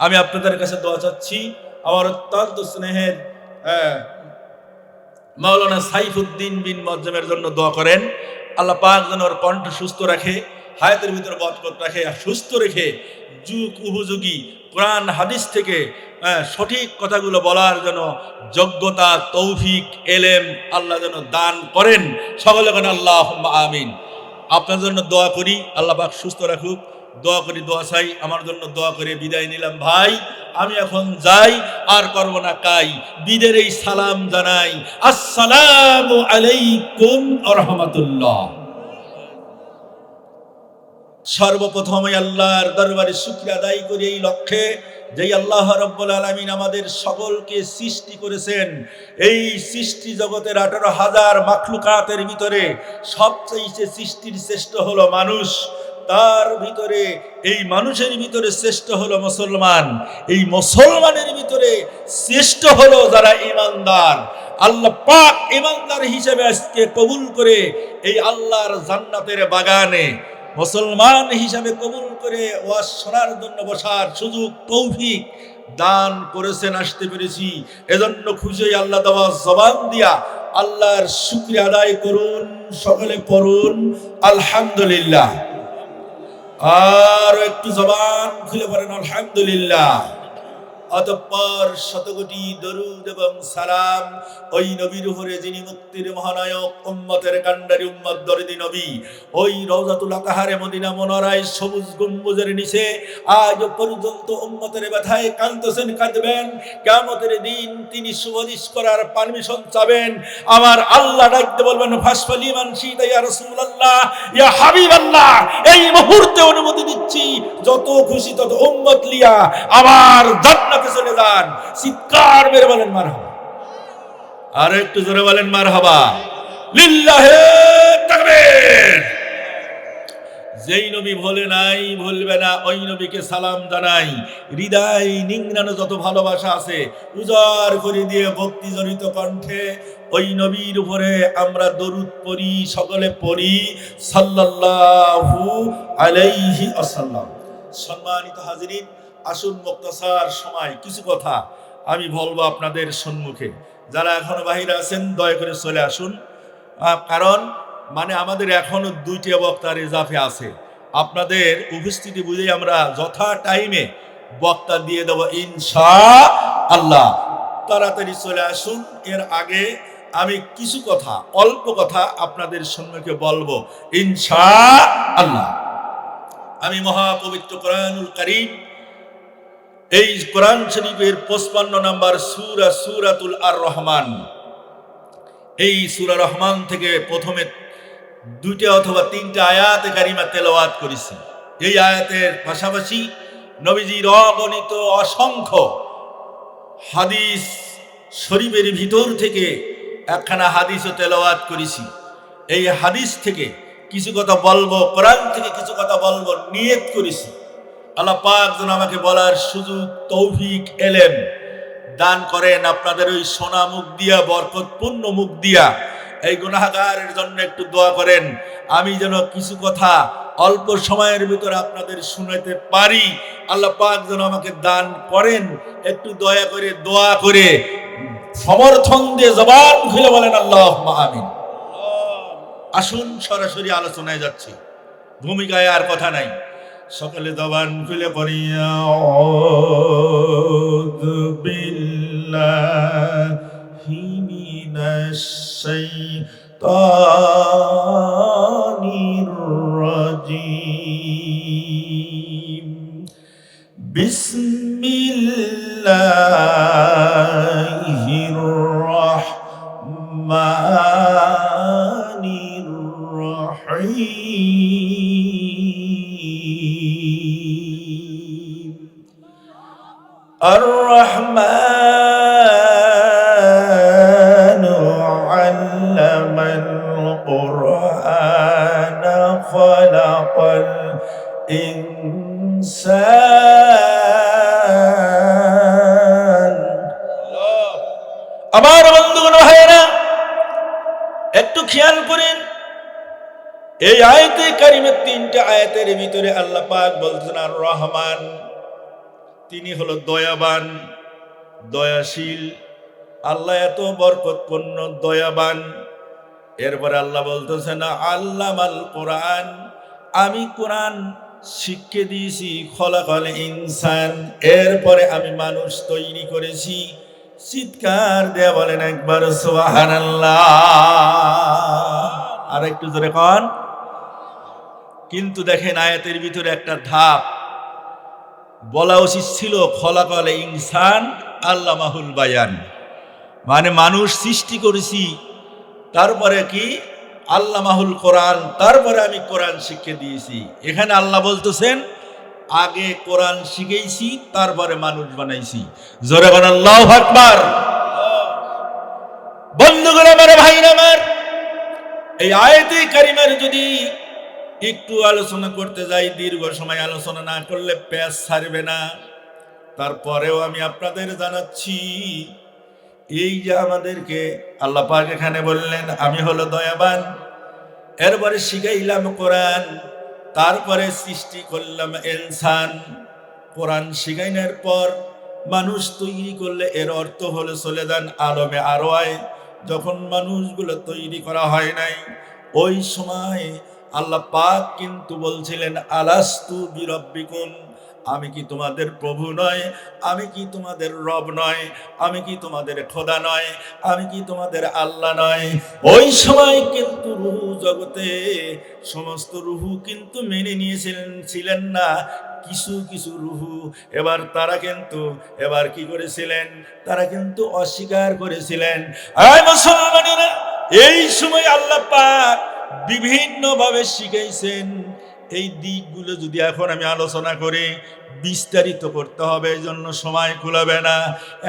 আমি আপনাদের কাছে দোয়া চাচ্ছি। আমার অত্যন্ত স্নেহের মাওলানা সাইফুদ্দিন বিন মজ্জমের জন্য দোয়া করেন। আল্লাহ পাক যেন ওর কণ্ঠ সুস্থ রাখে, হায়াতের ভিতরে বরকত রাখে আর সুস্থ রেখে যুগ উপযোগী কোরআন, হাদিস থেকে সঠিক কথাগুলো বলার জন্য যোগ্যতা, তৌফিক, এলেম আল্লাহ যেন দান করেন। সকলে কেন আল্লাহ আমিন। আপনার জন্য দোয়া করি, আল্লাহ পাক সুস্থ রাখুক। দোয়া করি, দোয়া চাই। আমার জন্য দোয়া করে বিদায় নিলাম ভাই। আমি এখন যাই, আর করব না কাই বিদের এই সালাম জানাই। আসসালামু আলাইকুম রহমতুল্লাহ। সর্বপ্রথমে আল্লাহর দরবারে শুক্রিয়া আদায় করি এই লক্ষ্যে যেই আল্লাহ রব্বুল আলমিন আমাদের সকলকে সৃষ্টি করেছেন। এই সৃষ্টি জগতের আঠারো হাজার মাখলুকাতের ভিতরে সবচেয়ে সৃষ্টির শ্রেষ্ঠ হলো মানুষ। তার ভিতরে, এই মানুষের ভিতরে শ্রেষ্ঠ হলো মুসলমান। এই মুসলমানের ভিতরে শ্রেষ্ঠ হলো যারা ইমানদার। আল্লাহ পাক ইমানদার হিসেবে আজকে কবুল করে এই আল্লাহর জান্নাতের বাগানে মুসলমান হিসাবে কবুল করে ওয়াজ শোনার জন্য বসার সুযোগ, তৌফিক দান করেছেন, আসতে পেরেছি। এজন্য খুশি আল্লাহ দেওয়া জবান দিয়া আল্লাহর শুক্রিয়া আদায় করুন, সকলে পড়ুন। আলহামদুলিল্লাহ। আর একটু জবান খুলে পড়েন আলহামদুলিল্লাহ। অতঃপর শতকোটি দরুদ এবং সালাম ওই নবীর উপরে যিনি মুক্তির মহানায়ক, উম্মতের কান্ডারি উম্মত দরদি নবী, ওই রওজাতুল আকাহারে মদিনা মনোরায় সবুজ গম্বুজের নিচে আজ পর্যন্ত উম্মতের ব্যথায় কাঁদতেছেন, কাঁদবেন। কেমতের দিন তিনি সুপারিশ করার পারমিশন চাবেন। আমার আল্লাহ ডাকতে বলবেন ফাসফালি মানসি ইয়া রাসূলুল্লাহ, ইয়া হাবিবাল্লাহ। এই মুহূর্তে অনুমতি দিচ্ছি, যত খুশি তত উম্মত লিয়া আমার জান্নাতে চলে যান। চিৎকার মেরে বলেন, মারহাবা। আর একটু জোরে বলেন, মারহাবা। লিল্লাহে তাকবীর। যেই নবী ভোলে নাই, ভুলবে না, ওই নবীকে সালাম জানাই। হৃদয় নিংড়ানো যত ভালোবাসা আছে, উজাড় করে দিয়ে ভক্তি জড়িত কণ্ঠে ওই নবীর উপরে আমরা দরুদ পড়ি, সকলে পড়ি, সাল্লাল্লাহু আলাইহি আসাল্লাম সম্মানিত হাজিরিন আসুন মুক্তাসার সময়, কিছু কথা আমি বলব আপনাদের সম্মুখে। যারা এখনও বাহিরে আছেন, দয়া করে চলে আসুন। কারণ মানে আমাদের এখনও দুইটি বক্তার ইজাফে আছে। আপনাদের উপস্থিতি বুঝেই আমরা যথা টাইমে বক্তা দিয়ে দেবো ইনশা আল্লাহ তাড়াতাড়ি চলে আসুন। এর আগে আমি কিছু কথা, অল্প কথা আপনাদের সম্মুখে বলব ইনশা আল্লাহ আমি মহাপবিত্র কোরআনুল করিম এই কোরআন শরীফের পঁচপান্ন নাম্বার সুরা সুরাতুল আর রহমান এই সুরা রহমান থেকে প্রথমে দুইটা অথবা তিনটা আয়াতে কারিমা তেলাওয়াত করেছি। এই আয়াতের পাশাপাশি নবীজির অগণিত অসংখ্য হাদিস শরীফের ভিতর থেকে একখানা হাদিসও তেলাওয়াত করেছি। এই হাদিস থেকে কিছু কথা বলব, কোরআন থেকে কিছু কথা বলব, নিয়ত করেছি। আল্লাহ পাক যেন আমাকে বলার সুযোগ, তৌফিক এলেন দান করেন আপনাদের ওই সোনা মুখ দিয়া, বরকতপূর্ণ মুখ দিয়া। এই গুনাহগারের জন্য একটু দোয়া করেন। আমি যেন কিছু কথা অল্প সময়ের ভিতরে আপনাদের শুনাতে পারি। আল্লাহ পাক যেন আমাকে দান করেন। একটু দয়া করে, দোয়া করে। সমর্থন দিয়ে জবান খুলে বলেন আল্লাহ আমিন। আসুন, সরাসরি আলোচনায় যাচ্ছি। ভূমিকায় আর কথা নাই। সকালে জবান খুলে পড়ি আউযু বিল্লাহি মিনাশ আমার বন্ধুগণ ভাইয়েরা, একটু খেয়াল করেন, এই আয়াতে কারিমের তিনটা আয়াতের ভিতরে আল্লাহ পাক বলছেন আর রহমান, তিনি হলো দয়াবান, দয়াশীল। আল্লাহ এত বরকতপূর্ণ, দয়াবান। এরপরে আল্লাহ বলতেছেন, আল্লামাল কোরআন, আমি কোরআন শিখে দিয়েছি, খলাকল ইনসান। এরপরে আমি মানুষ তৈরি করেছি চিৎকার দেয়া বলেন একবার, সুবহানাল্লাহ। আর একটু জোরে কন। কিন্তু দেখেন আয়াতের ভিতরে একটা ধাপ। বলা উচিত ছিল, খলাকল ইনসান আল্লাহ মাহুল বায়ান। মানে মানুষ সৃষ্টি করেছি, তারপরে কি? আল্লাহ মাহুল কোরআন, তারপরে আমি কোরআন শিখে দিয়েছি। এখানে আল্লাহ বলতেছেন আগে কোরআন শিখেছি তারপরে মানুষ বানাইছি। জোরে বলেন, আল্লাহ আকবার। বন্ধুগণ আমার ভাই আমার, এই আয়াতে কারিমার যদি একটু আলোচনা করতে যাই, দীর্ঘ সময় আলোচনা না করলে প্যাস ছাড়বে না। তারপরেও আমি আপনাদের জানাচ্ছি, এই যে আমাদেরকে আল্লাহ পাক এখানে বললেন, আমি হলো দয়াবান, এরপরে শিখাইলাম কোরআন। তারপরে সৃষ্টি করলাম ইনসান। কোরআন শিখাইনের পর মানুষ তৈরি করলে এর অর্থ হলো চলে যান আলমে আরোয় যখন মানুষগুলো তৈরি করা হয় নাই, ওই সময় আল্লাহ পাক কিন্তু বলছিলেন, আলাস্তু বিরব্বিকুম? আমি কি তোমাদের প্রভু নয় আমি কি তোমাদের রব নয় আমি কি তোমাদের খোদা নয় আমি কি তোমাদের আল্লাহ নয় ওই সময় কিন্তু রুহু জগতে, সমস্ত রুহু কিন্তু মেনে নিয়েছিলেন, ছিলেন না। কিছু কিছু রুহু। এবার তারা কিন্তু, এবার কি করেছিলেন? তারা কিন্তু অস্বীকার করেছিলেন। এই সময় আল্লাহ পাক বিভিন্নভাবে শিখাইছেন এই দিকগুলো যদি এখন আমি আলোচনা করি, বিস্তারিত করতে হবে, এই জন্য সময় কুলাবে না।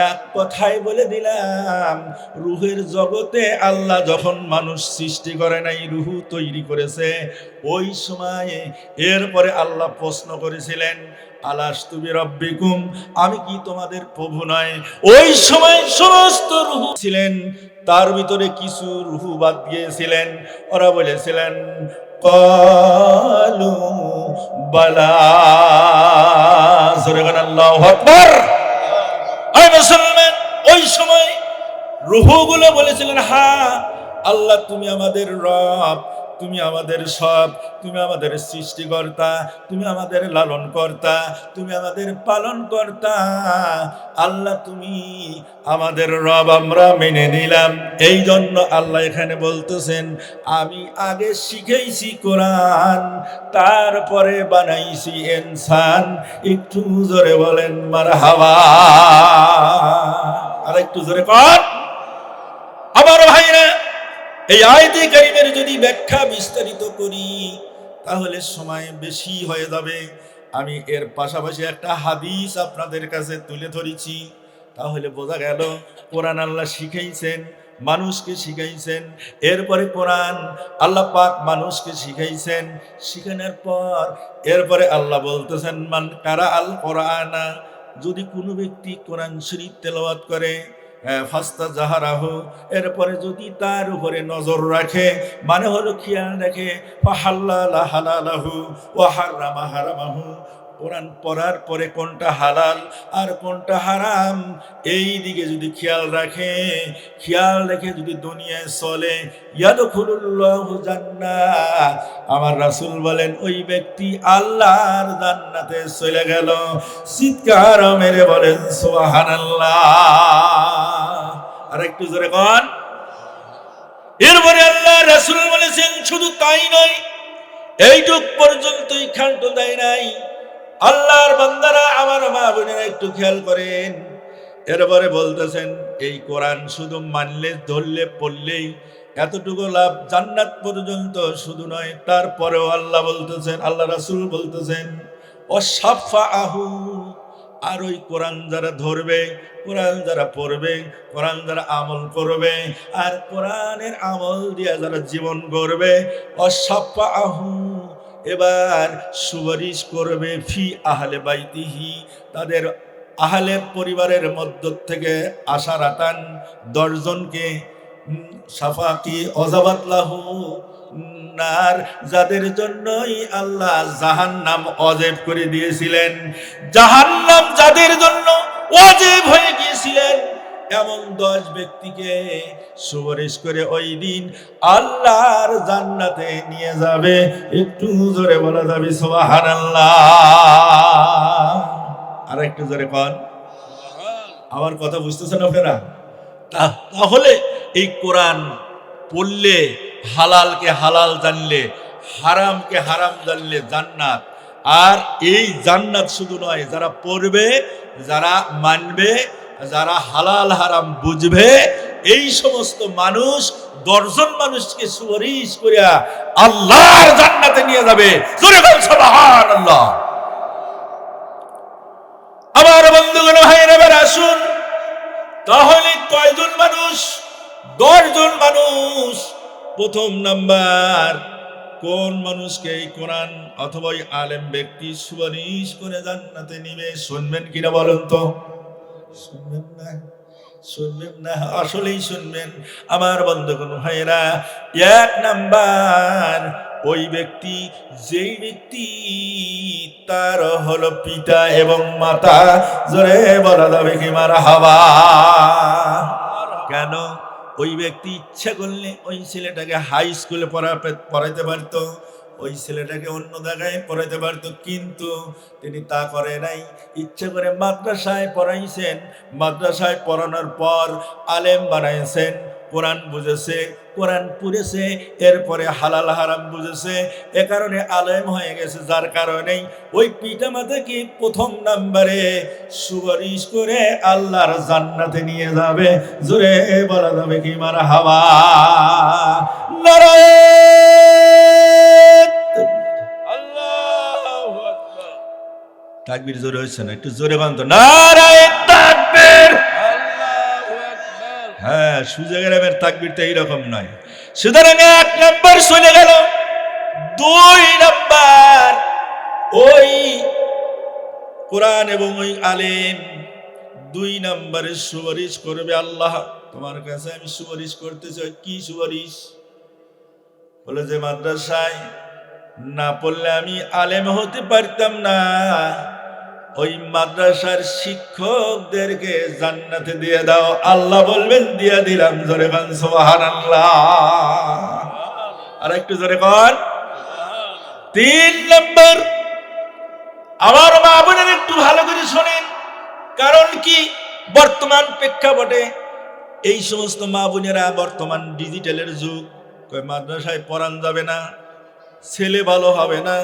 এক কথায় বলে দিলাম, রুহের জগতে আল্লাহ যখন মানুষ সৃষ্টি করে নাই, রুহু তৈরি করেছে, ওই সময়ে এরপরে আল্লাহ প্রশ্ন করেছিলেন আলাস্তুবি রব্বিকুম আমি কি তোমাদের প্রভু নয়? ওই সময় সমস্ত রুহু ছিলেন, তার ভিতরে কিছু রুহু বাদ দিয়েছিলেন ওরা বলেছিলেন কলু বালা জোরে গান, আল্লাহু আকবার। মুসলমান, ওই সময় রুহুগুলো বলেছিলেন, হা, আল্লাহ তুমি আমাদের রব। তুমি আমাদের সব, তুমি আমাদের সৃষ্টিকর্তা, তুমি আমাদের লালন কর্তা তুমি আমাদের পালন কর্তা আল্লাহ, তুমি আমাদের রব, আমরা মেনে নিলাম। এই জন্য আল্লাহ এখানে বলতেছেন, আমি আগে শিখেছি কোরআন, তারপরে বানাইছি ইনসান। একটু জোরে বলেন মার হাওয়া আর একটু জোরে কর আমার ভাইরা এই আয়তে কারিমের যদি ব্যাখ্যা বিস্তারিত করি, তাহলে সময় বেশি হয়ে যাবে। আমি এর পাশাপাশি একটা হাদিস আপনাদের কাছে তুলে ধরেছি। তাহলে বোঝা গেল, কোরআন আল্লাহ শিখাইছেন, মানুষকে শিখাইছেন। এরপরে কোরআন আল্লাহ পাক মানুষকে শিখাইছেন। শিখানোর পর এরপরে আল্লাহ বলতেছেন, মান কারা আল কোরআনা যদি কোনো ব্যক্তি কোরআন শরীফ তেলাওয়াত করে ফাস্তা জাহারাহ, এরপরে যদি তার উপরে নজর রাখে মানে হলো খেয়াল রাখে হাল্লা হালালাহু ও হারামা হারামাহু। কোরআন পড়ার পরে কোনটা হালাল আর কোনটা হারাম, এই দিকে যদি খেয়াল রাখে, খেয়াল রেখে যদি দুনিয়ায় চলে আমার রাসুল বলেন, ওই ব্যক্তি আল্লাহর জান্নাতে চলে গেল। চিৎকার মেরে বলেন, সুবহানাল্লাহ। আর একটু জোরে কন। এরপরে আল্লাহ রাসূল বলেছেন, শুধু তাই নয়, এইটুক পর্যন্তই খান্ত দেয় নাই। আল্লাহর বান্দারা আমার মা বোনেরা একটু খেয়াল করেন। এরপরে বলতেছেন, এই কোরআন শুধু মানলে, ধরলে, পড়লেই এতটুকু লাভ জান্নাত পর্যন্ত শুধু নয়। তারপরেও আল্লাহ বলতেছেন, আল্লাহ রাসূল বলতেছেন ও সাফা আহু আর ওই কোরআন যারা ধরবে, কোরআন যারা পড়বে, কোরআন যারা আমল করবে, আর কোরআনের আমল দিয়ে যারা জীবন করবে অসাপ্পা আহু এবার সুপারিশ করবে ফি আহলে বাইতিহি। তাদের আহলে পরিবারের মধ্য থেকে আশা রাতান দশজনকে সাফাকি অজাবাতলাহু যাদের জন্যই আল্লাহ জাহান্নাম অজেব করে দিয়েছিলেন। জাহান্নাম যাদের জন্য অজেব হয়ে গিয়েছিলেন, এমন দশ ব্যক্তিকে সুপারিশ করে ওই দিন আল্লাহর জান্নাতে নিয়ে যাবে। একটু জোরে বলা যাবে সোহান আর একটু জোরে কন। আমার কথা বুঝতেছেন আপনারা? তাহলে এই কোরআন পড়লে হালালকে হালাল জানলে, হারামকে হারাম জানলে জান্নাত। আর এই জান্নাত শুধু নয়, যারা পড়বে, যারা মানবে, যারা হালাল হারাম বুঝবে, এই সমস্ত মানুষ দর্জন মানুষকে সুপারিশ করিয়া আল্লাহর জান্নাতে নিয়ে যাবে। সুবহানাল্লাহ। আমার বন্ধুগণ, ভাইয়ের, এবার আসুন। তাহলে কয়জন মানুষ? দশজন মানুষ। প্রথম নাম্বার, কোন মানুষকে এই কোরআন অথবা ওই আলেম ব্যক্তি সুপারিশ করে জান্নাতে নিবে শুনবেন কিনা বলেন তো? শুনবেন না শুনবেন না, আসলেই শুনবেন। আমার বন্ধুগণ ভাইয়েরা, এক নাম্বার, ওই ব্যক্তি, যেই ব্যক্তি তার হলো পিতা এবং মাতা, জোরে বলা যাবে কি মার হাওয়া কেন? ওই ব্যক্তি ইচ্ছা করলে ওই ছেলেটাকে হাই স্কুলে পড়াতে পড়াইতে পারত, ওই ছেলেটাকে অন্য জায়গায় পড়াইতে পারত। কিন্তু তিনি তা করে নাই। ইচ্ছে করে মাদ্রাসায় পড়াইছেন। মাদ্রাসায় পড়ানোর পর আলেম বানাইছেন, কোরআন বুঝেছে কোরআন পুড়েছে, এরপরে হালাল হারাম বুঝেছে, এ কারণে আলেম হয়ে গেছে, যার কারণেই ওই পিতা মাতাকে প্রথম নাম্বারে সুপারিশ করে আল্লাহর জান্নাতে নিয়ে যাবে? জোরে বলা যাবে কি মারা হাওয়া তাকবির জোরে হয়েছে না? একটু জোরে বান্ধ নারায়ণ! হ্যাঁ সুজা গ্রামের তাকবিরটা এইরকম নয়। সুতরাং এক নাম্বার চলে গেল, দুই নাম্বার ওই কোরআন এবং ওই আলেম দুই নাম্বারে সুপারিশ করবে আল্লাহ। তোমার কাছে আমি সুপারিশ করতে চাই কি সুপারিশ? বলে যে, মাদ্রাসায় না পড়লে আমি আলেম হতে পারতাম না। ওই মাদ্রাসার শিক্ষকদেরকে জান্নাতে দিয়ে দাও। আল্লাহ বলবেন, দিয়ে দিলাম জোরে বান সুবহানাল্লাহ। আর একটু জোরে কর তিন নম্বর, আমার মা বোনের একটু ভালো করে শোনেন। কারণ কি? বর্তমান প্রেক্ষাপটে এই সমস্ত মা বোনেরা বর্তমান ডিজিটালের যুগ। কয়, মাদ্রাসায় পড়ান যাবে না, ছেলে ভালো হবে না।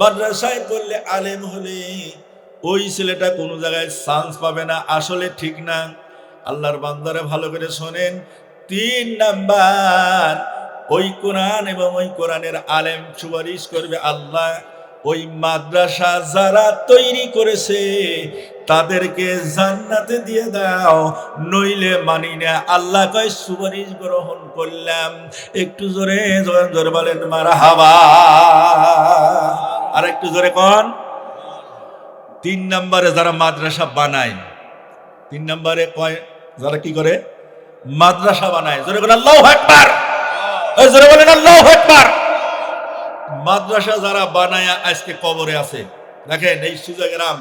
মাদ্রাসায় পড়লে আলেম হলে ওই ছেলেটা কোনো জায়গায় চান্স পাবে না, আসলে ঠিক না। আল্লাহর বান্দারে ভালো করে শোনেন, তিন নাম্বার, ওই কোরআন এবং ওই কোরআনের আলেম সুপারিশ করবে আল্লাহ। ওই মাদ্রাসা যারা তৈরি করেছে, তাদেরকে জান্নাতে দিয়ে দাও, নইলে মানি না। আল্লাহ কয়, সুপারিশ গ্রহণ করলাম। একটু জোরে জোরে বলেন মারা হাওয়া আর একটু জোরে কন। তিন নম্বরে যারা মাদ্রাসা বানায়, তিন নম্বরে কয়, যারা কি করে? মাদ্রাসা বানায়। জোরে বলেন, আল্লাহ একবার জোরে বলেন, আল্লাহ একবার মাদ্রাসা যারা বানায়, আজকে কবরে আছে। দেখেন, এই সুজাগ্রাম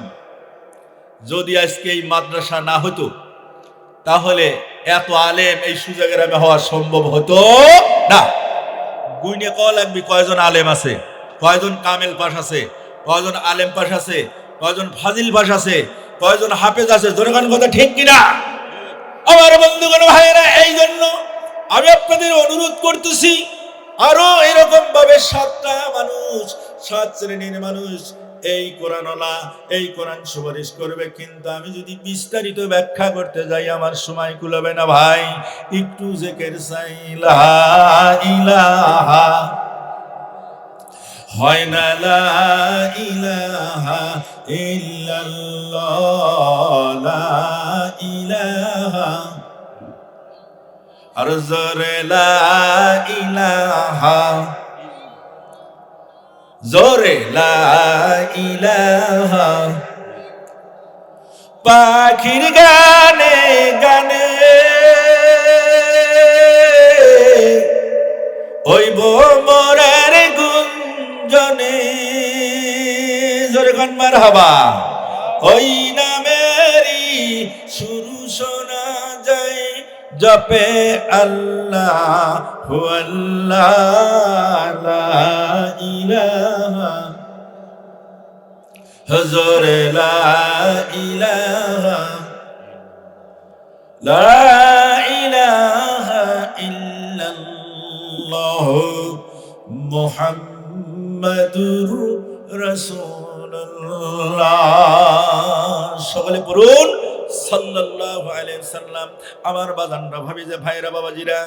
যদি আজকে এই মাদ্রাসা না হতো, তাহলে এত আলেম এই সুজাগ্রামে হওয়া সম্ভব হতো না। গুইনে ক লাগবে, কয়জন আলেম আছে? কয়জন কামেল পাশ আছে? কয়জন আলেম পাশ আছে? কয়জন ফাজিল পাশ আছে, কয়জন হাফেজ আছে জনগণ কথা ঠিক কিনা? আমার বন্ধুগণ ভাইয়েরা এই জন্য আমি আপনাদের অনুরোধ করতেছি, আরও এরকম ভাবে সাতটা মানুষ, সাত শ্রেণির মানুষ এই কোরআনলা এই কোরআন সুপারিশ করবে, কিন্তু আমি যদি বিস্তারিত ব্যাখ্যা করতে যাই, আমার সময় কুলাবে না ভাই। একটু জেকের সাইলা ইলাহা হয় না লা ইলাহা ইল্লাল্লাহ, লা ইলাহা। আর জোরে লা ইলাহা। জোরে লা ইলাহা। পাখির গানে গানে ওই বোম জনে জোরে খান মার হাবা ওই নামেরই শুরু শোনা যায়, জপে আল্লাহ হু আল্লাহ ইলাহা। হজর লা ইলাহা। লা মুহাম্মাদুর রাসূলুল্লাহ। সকলে পড়ুন, সাল্লাল্লাহু আলাইহি সাল্লাম আমার বাদানরা ভাবি যে ভাইরা, বাবাজিরা,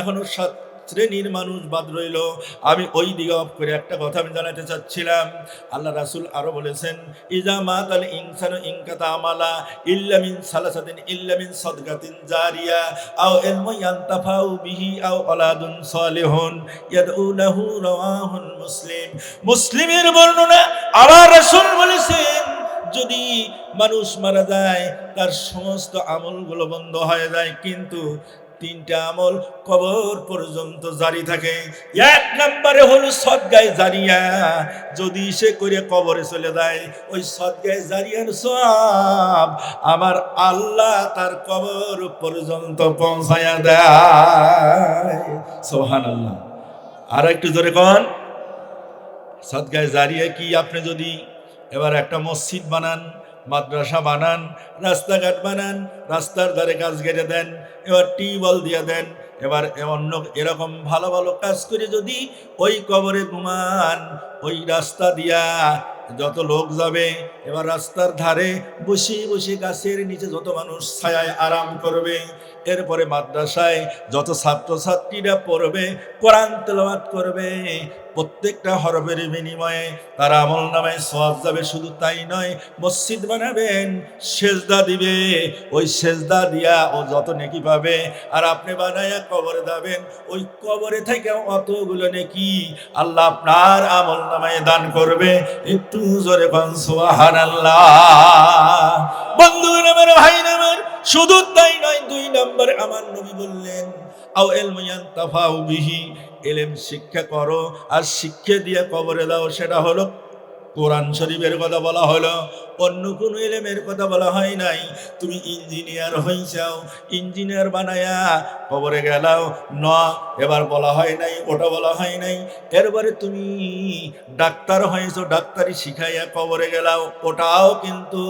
এখনও সাত শ্রেণির মানুষ বাদ রইল। আমি ওই দিকে অফ করে একটা কথা আমি জানাতে চাচ্ছিলাম। আল্লাহ রাসুল আরও বলেছেন, ইজা মাত আল ইনসানু ইনকাতা আমালা ইল্লা মিন সালাসাতিন ইল্লা মিন সাদকাতিন জারিয়া আও ইলমু ইয়ান্তাফাউ বিহি আও আলাদুন সালিহুন ইয়াদউনাহু রাওয়াহুল মুসলিম। মুসলিমের বর্ণনা আল্লাহ রাসূল বলেছেন, যদি মানুষ মারা যায়, তার সমস্ত আমলগুলো বন্ধ হয়ে যায়, কিন্তু তিনটা আমল কবর পর্যন্ত জারি থাকে। এক নম্বরে হলো সদগায় জারিয়া। যদি সে করে কবরে চলে যায়, ওই সদগায় জারিয়ার সব আমার আল্লাহ তার কবর পর্যন্ত পৌঁছায়া দেয়। সোহান আল্লাহ আর একটু জোরে কন। সদগায় জারিয়া কি আপনি যদি এবার একটা মসজিদ বানান মাদ্রাসা বানান, রাস্তাঘাট বানান, রাস্তার ধারে গাছ কেটে দেন, এবার টিউবওয়েল দিয়ে দেন, এবার অন্য এরকম ভালো ভালো কাজ করে যদি ওই কবরে ঘুমান, ওই রাস্তা দিয়া যত লোক যাবে, এবার রাস্তার ধারে বসে বসে গাছের নিচে যত মানুষ ছায়ায় আরাম করবে, এরপরে মাদ্রাসায় যত ছাত্রছাত্রীরা পড়বে, কোরআন তেলাওয়াত করবে প্রত্যেকটা হরফের বিনিময়ে তার আমল নামায় সওয়াব যাবে, শুধু তাই নয়, মসজিদ বানাবেন, সেজদা দিবে। ওই সেজদা দিয়া ও যত নেকি পাবে, আর আপনি বানায়া কবরে যাবেন, ওই কবরে থেকে অতগুলো নেকি আল্লাহ আপনার আমল নামায় দান করবে। একটু জোরে পান সুবহানাল্লাহ। বন্ধু নামের ভাই নামের শুধু তাই নয়, দুই নম্বর আমার নবী বললেন, আও এলমিয়ান তাফাউ বিহি, এলেম শিক্ষা করো, আর শিক্ষা দিয়ে কবরে দাও। সেটা হলো কোরআন শরীফের কথা বলা হলো। অন্য কোনো এলেমের কথা বলা হয় নাই। তুমি ইঞ্জিনিয়ার হইছাও, ইঞ্জিনিয়ার বানায়া কবরে গেলাও, ন, এবার বলা হয় নাই, ওটা বলা হয় নাই। এরপরে তুমি ডাক্তার হয়েছো, ডাক্তারি শিখাইয়া কবরে গেলাও, ওটাও কিন্তু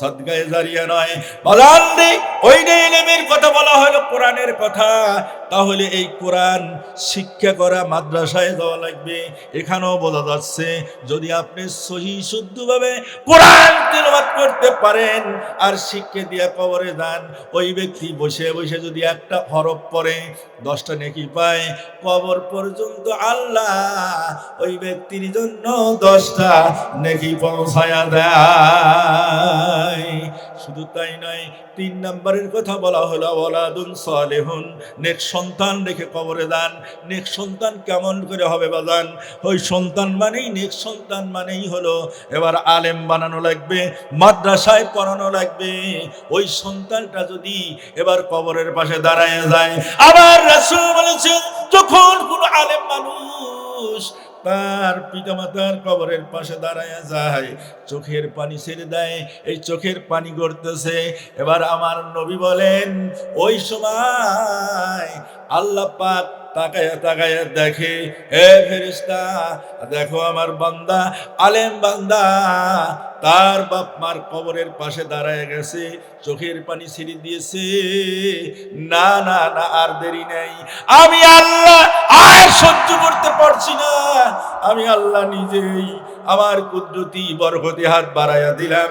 সদগায়ে জারিয়া নয়। বলান রে ওইটা এলেমের কথা বলা হলো, কোরআনের কথা, তাহলে এই কোরআন শিক্ষা করা মাদ্রাসায় যাওয়া লাগবে। এখানেও বোঝা যাচ্ছে, যদি আপনি সহি শুদ্ধভাবে কোরআন তেলাওয়াত করতে পারেন। আর শিখকে দিয়া কবরে যান। ওই ব্যক্তি বসে বসে যদি একটা হরফ পড়ে, দশটা নেকি পায়, কবর পর্যন্ত আল্লাহ ওই ব্যক্তির জন্য দশটা নেকি পৌঁছায়া দেয়। শুধু তাই নয়, তিন নম্বরের কথা বলা হলো ওলাদুন সালেহুন, নেক সন্তান রেখে কবরে দান নেক সন্তান কেমন করে হবে বাজান? ওই সন্তান মানেই নেক সন্তান মানেই হলো, এবার আলেম বানানো লাগবে, মাদ্রাসায় পড়ানো লাগবে। ওই সন্তানটা যদি এবার কবরের পাশে দাঁড়ায় যায়, আবার রাসূল বলেছেন, যখন কোনো আলেম মানুষ তার পিতামাতার কবরের পাশে দাঁড়ায় যায়, চোখের পানি ছেড়ে দেয়, এই চোখের পানি গড়তেছে। এবার আমার নবী বলেন, ওই সময় আল্লাহ পাক তাকায়া তাকায়া দেখে এ ফেরিস্তা দেখো আমার বান্দা, আলেম বান্দা। তার বাপ মার কবরের পাশে দাঁড়ায় গেছে, চোখের পানি ছিঁড়ি দিয়েছে। না না না, আর দেরি নেই। আমি আল্লাহ আর সহ্য করতে পারছি না। আমি আল্লাহ নিজেই আমার কুদরতি বরকতি হাত বাড়াইয়া দিলাম,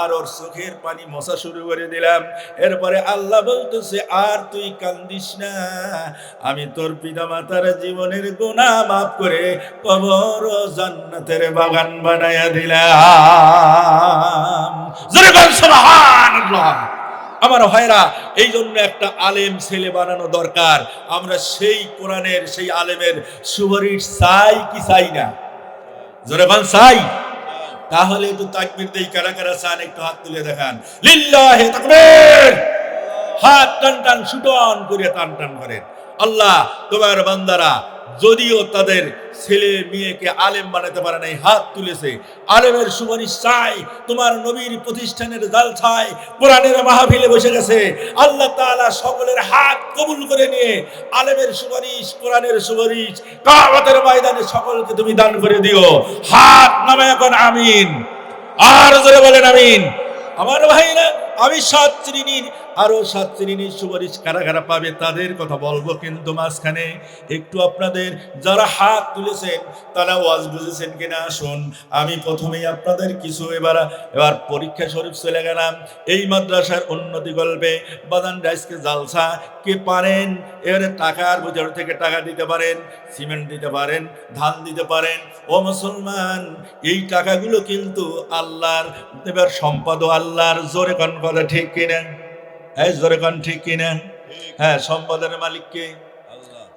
আর ওর চোখের পানি মশা শুরু করে দিলাম। এরপরে আল্লাহ বলতেছে, আর তুই কান্দিস না, আমি তোর পিতা মাতার জীবনের গুণা মাফ করে কবর জান্নাতের বাগান বানাইয়া দিলাম। সুবহানাল্লাহ। আমার ভাইরা এই জন্য একটা আলেম ছেলে বানানো দরকার। আমরা সেই কোরআনের, সেই আলেমের সুবরির চাই কি চাই না? জোরে বান সাই। তাহলে একটু তাকবির দেই, কারা কারা চান একটু হাত তুলে দেখান। লিল্লাহে তাকবীর! হাত টান টান সুটন করে টান টান করেন। আল্লাহ, তোমার বান্দারা যদিও তাদের ছেলে মেয়েকে আলেম বানাতে পারে নাই, হাত তুলেছে। আলেমের সুপারিশ চাই, তোমার নবীর প্রতিষ্ঠানের জাল ছাই কোরআনের মাহফিলে বসে গেছে। আল্লাহ তাআলা সকলের হাত কবুল করে নিয়ে আলেমের সুপারিশ, কোরআনের সুপারিশ কাবাতের ময়দানে সকলকে তুমি দান করে দিও। হাত নামে এখন আমিন। আর জোরে বলেন আমিন। আমার ভাইরা, আমি সাত শ্রেণির আরও সাত শ্রেণির সুপারিশ কারা কারা পাবে তাদের কথা বলব, কিন্তু মাঝখানে একটু আপনাদের যারা হাত তুলেছেন, তারা ওয়াজ বুঝেছেন কিনা, আসুন। আমি প্রথমেই আপনাদের কিছু এবার এবার পরীক্ষা স্বরূপ চলে গেলাম। এই মাদ্রাসার উন্নতি গল্পে বাদান রাইসকে জালসা, কে পারেন? এবারে টাকার বোঝার থেকে টাকা দিতে পারেন, সিমেন্ট দিতে পারেন, ধান দিতে পারেন। ও মুসলমান, এই টাকাগুলো কিন্তু আল্লাহর, এবার সম্পদ আল্লাহর, জোরে কন কথা ঠিক কিনা? এই জোরে কন ঠিক কিনা? হ্যাঁ সম্পদের মালিককে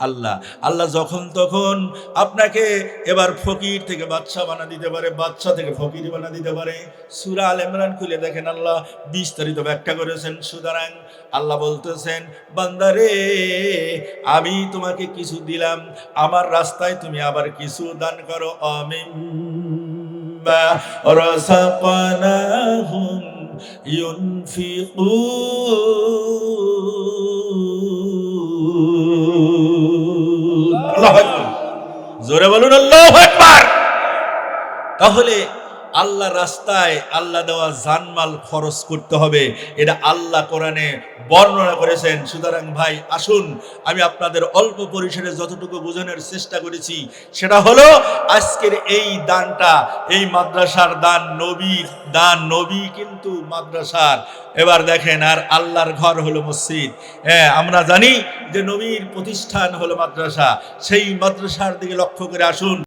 আল্লাহ। আল্লাহ। যখন তখন আপনাকে এবার ফকির থেকে বাচ্চা বানা দিতে পারে বাচ্চা থেকে ফকির বানা দিতে পারে। সুরা আল ইমরান খুলে দেখেন আল্লাহ বিস্তারিত ব্যাখ্যা করেছেন। সুতরাং আল্লাহ বলতেছেন বান্দারে আমি তোমাকে কিছু দিলাম আমার রাস্তায় তুমি আবার কিছু দান করো। অমিম রসাপনা হুম জোরে বলুন আল্লাহ তাহলে আল্লাহ রাস্তায় আল্লাহ দেওয়া জানমাল খরচ করতে হবে। এটা আল্লাহ কোরআনে বর্ণনা করেছেন। সুতরাং ভাই, আসুন, আমি আপনাদের অল্প পরিসরে যতটুকু বোঝানোর চেষ্টা করেছি, সেটা হলো আজকের এই দানটা, এই মাদ্রাসার দান নবীর দান নবী কিন্তু মাদ্রাসার। এবার দেখেন, আর আল্লাহর ঘর হলো মসজিদ। হ্যাঁ আমরা জানি যে নবীর প্রতিষ্ঠান হলো মাদ্রাসা। সেই মাদ্রাসার দিকে লক্ষ্য করে আসুন।